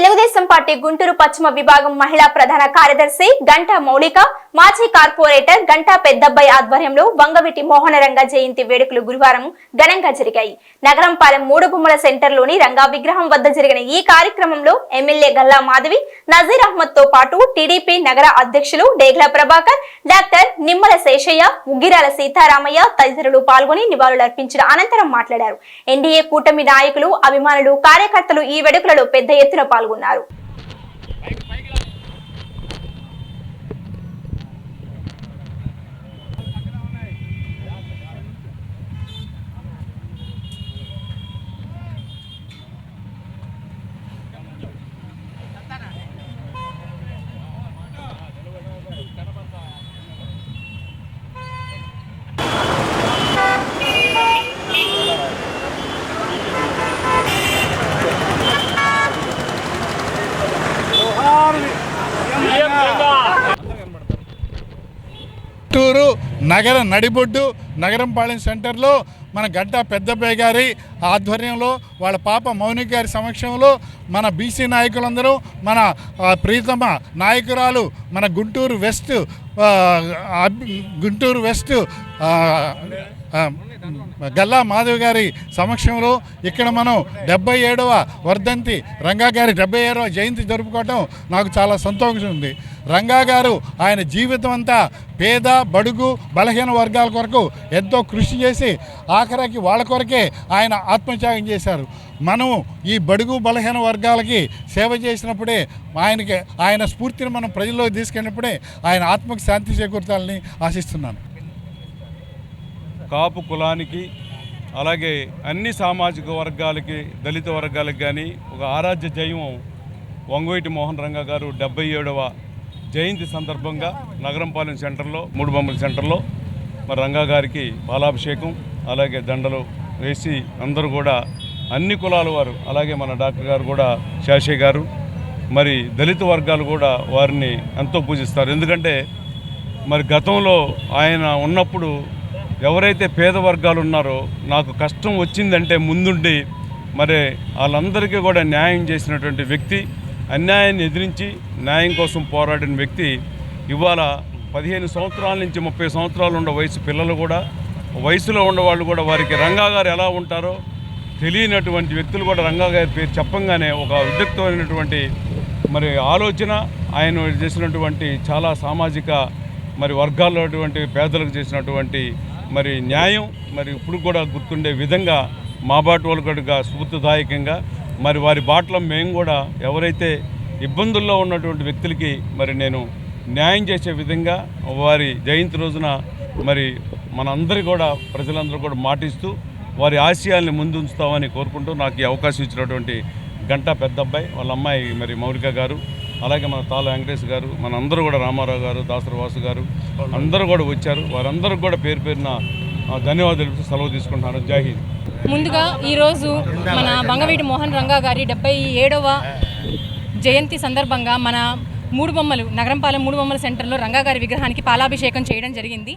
Telugu Desam party Guntur పశ్చిమ విభాగం మహిళా ప్రధాన కార్యదర్శి గంటా మౌలిక మాజీ కార్పొరేటర్ గంటా పెద్దబ్బాయి ఆధ్వర్యంలో వంగవిటి మోహనరంగ జయంతి వేడుకలు గురువారం ఘనంగా జరిగాయి. నగరంపాలెం మూడు గుమ్మల సెంటర్లోని రంగా విగ్రహం వద్ద జరిగిన ఈ కార్యక్రమంలో ఎమ్మెల్యే గల్లా మాధవి నజీర్ అహ్మద్తో పాటు టీడీపీ నగర అధ్యక్షులు డేగ్ల ప్రభాకర్ డాక్టర్ నిమ్మల శేషయ్య ఉగ్గిరాల సీతారామయ్య తదితరులు పాల్గొని నివాళులర్పించిన అనంతరం మాట్లాడారు. ఎన్డీఏ కూటమి నాయకులు అభిమానులు కార్యకర్తలు ఈ వేడుకలలో పెద్ద ఎత్తున పాల్గొన్నారు. పాల్గొన్నారు. గుంటూరు నగర నడిబొడ్డు నగరంపాలెం సెంటర్లో మన గడ్డ పెద్దపై గారి ఆధ్వర్యంలో వాళ్ళ పాప మౌనిక గారి సమక్షంలో మన బీసీ నాయకులందరూ మన ప్రీతమ నాయకురాలు మన గుంటూరు వెస్ట్ గుంటూరు వెస్ట్ గల్లా మాధవ్ గారి సమక్షంలో ఇక్కడ మనం డెబ్బై ఏడవ వర్ధంతి రంగా గారి డెబ్బై ఏడవ జయంతి జరుపుకోవటం నాకు చాలా సంతోషం ఉంది. రంగా గారు ఆయన జీవితం అంతా పేద బడుగు బలహీన వర్గాల కొరకు ఎంతో కృషి చేసి ఆఖరికి వాళ్ళ కొరకే ఆయన ఆత్మత్యాగం చేశారు. మనం ఈ బడుగు బలహీన వర్గాలకి సేవ చేసినప్పుడే ఆయనకి ఆయన స్ఫూర్తిని మనం ప్రజల్లోకి తీసుకెళ్ళినప్పుడే ఆయన ఆత్మకు శాంతి చేకూర్చాలని ఆశిస్తున్నాను. కాపు కులానికి అలాగే అన్ని సామాజిక వర్గాలకి దళిత వర్గాలకు కానీ ఒక ఆరాధ్య జైవం వంగవేటి మోహన్ రంగ గారు డెబ్బై ఏడవ జయంతి సందర్భంగా నగరంపాలెం సెంటర్లో మూడు బొమ్మల సెంటర్లో మరి రంగా గారికి పాలాభిషేకం అలాగే దండలు వేసి అందరూ కూడా అన్ని కులాల వారు అలాగే మన డాక్టర్ గారు కూడా శాషే గారు మరి దళిత వర్గాలు కూడా వారిని ఎంతో పూజిస్తారు. ఎందుకంటే మరి గతంలో ఆయన ఉన్నప్పుడు ఎవరైతే పేద వర్గాలు ఉన్నారో నాకు కష్టం వచ్చిందంటే ముందుండి మరి వాళ్ళందరికీ కూడా న్యాయం చేసినటువంటి వ్యక్తి అన్యాయాన్ని ఎదిరించి న్యాయం కోసం పోరాడిన వ్యక్తి ఇవాళ పదిహేను సంవత్సరాల నుంచి ముప్పై సంవత్సరాలు ఉన్న వయసు పిల్లలు కూడా వయసులో ఉన్నవాళ్ళు కూడా వారికి రంగా గారు ఎలా ఉంటారో తెలియనటువంటి వ్యక్తులు కూడా రంగా గారి పేరు చెప్పంగానే ఒక ఉద్రిక్తమైనటువంటి మరి ఆలోచన ఆయన చేసినటువంటి చాలా సామాజిక మరి వర్గాల్లో పేదలకు చేసినటువంటి మరి న్యాయం మరి ఇప్పుడు కూడా గుర్తుండే విధంగా మా బాటి వాళ్ళకడుగా స్ఫూర్తిదాయకంగా మరి వారి బాటలో మేము కూడా ఎవరైతే ఇబ్బందుల్లో ఉన్నటువంటి వ్యక్తులకి మరి నేను న్యాయం చేసే విధంగా వారి జయంతి రోజున మరి మనందరి కూడా ప్రజలందరూ కూడా మాటిస్తూ వారి ఆశయాల్ని ముందుంచుతామని కోరుకుంటూ నాకు ఈ అవకాశం ఇచ్చినటువంటి గంటా పెద్దబ్బాయి వాళ్ళ అమ్మాయి మరి మౌలిక గారు. అలాగే మన తాళ వెంకటేష్ గారు మన అందరూ కూడా రామారావు గారు దాసరి వాసు గారు అందరూ కూడా వచ్చారు. వారందరూ కూడా పేరు పేరున ధన్యవాదాలు సెలవు తీసుకుంటున్నాను. జాహీద్ ముందుగా ఈరోజు మన బంగవీటి మోహన్ రంగా గారి డెబ్బై ఏడవ జయంతి సందర్భంగా మన మూడు బొమ్మలు నగరంపాలెం మూడు బొమ్మల సెంటర్లో రంగా గారి విగ్రహానికి పాలాభిషేకం చేయడం జరిగింది.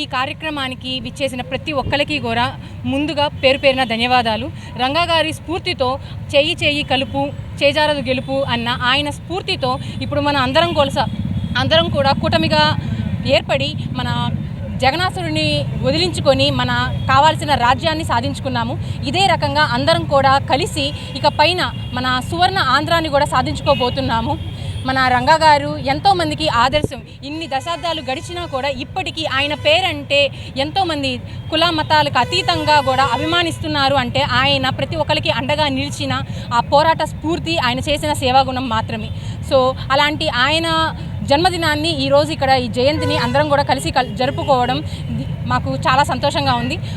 ఈ కార్యక్రమానికి విచ్చేసిన ప్రతి ఒక్కరికి కూడా ముందుగా పేరు పేరిన ధన్యవాదాలు. రంగా గారి స్ఫూర్తితో చేయి చేయి కలుపు చేజారదు గెలుపు అన్న ఆయన స్ఫూర్తితో ఇప్పుడు మన అందరం కొలస అందరం కూడా కూటమిగా ఏర్పడి మన జగనాసురుని వదిలించుకొని మన కావాల్సిన రాజ్యాన్ని సాధించుకున్నాము. ఇదే రకంగా అందరం కూడా కలిసి ఇక పైన మన సువర్ణ ఆంధ్రాన్ని కూడా సాధించుకోబోతున్నాము. మన రంగా గారు ఎంతోమందికి ఆదర్శం. ఇన్ని దశాబ్దాలు గడిచినా కూడా ఇప్పటికీ ఆయన పేరంటే ఎంతోమంది కుల మతాలకు అతీతంగా కూడా అభిమానిస్తున్నారు అంటే ఆయన ప్రతి ఒక్కరికి అండగా నిలిచిన ఆ పోరాట స్ఫూర్తి ఆయన చేసిన సేవాగుణం మాత్రమే. సో అలాంటి ఆయన జన్మదినాన్ని ఈరోజు ఇక్కడ ఈ జయంతిని అందరం కూడా కలిసి కల్- జరుపుకోవడం మాకు చాలా సంతోషంగా ఉంది.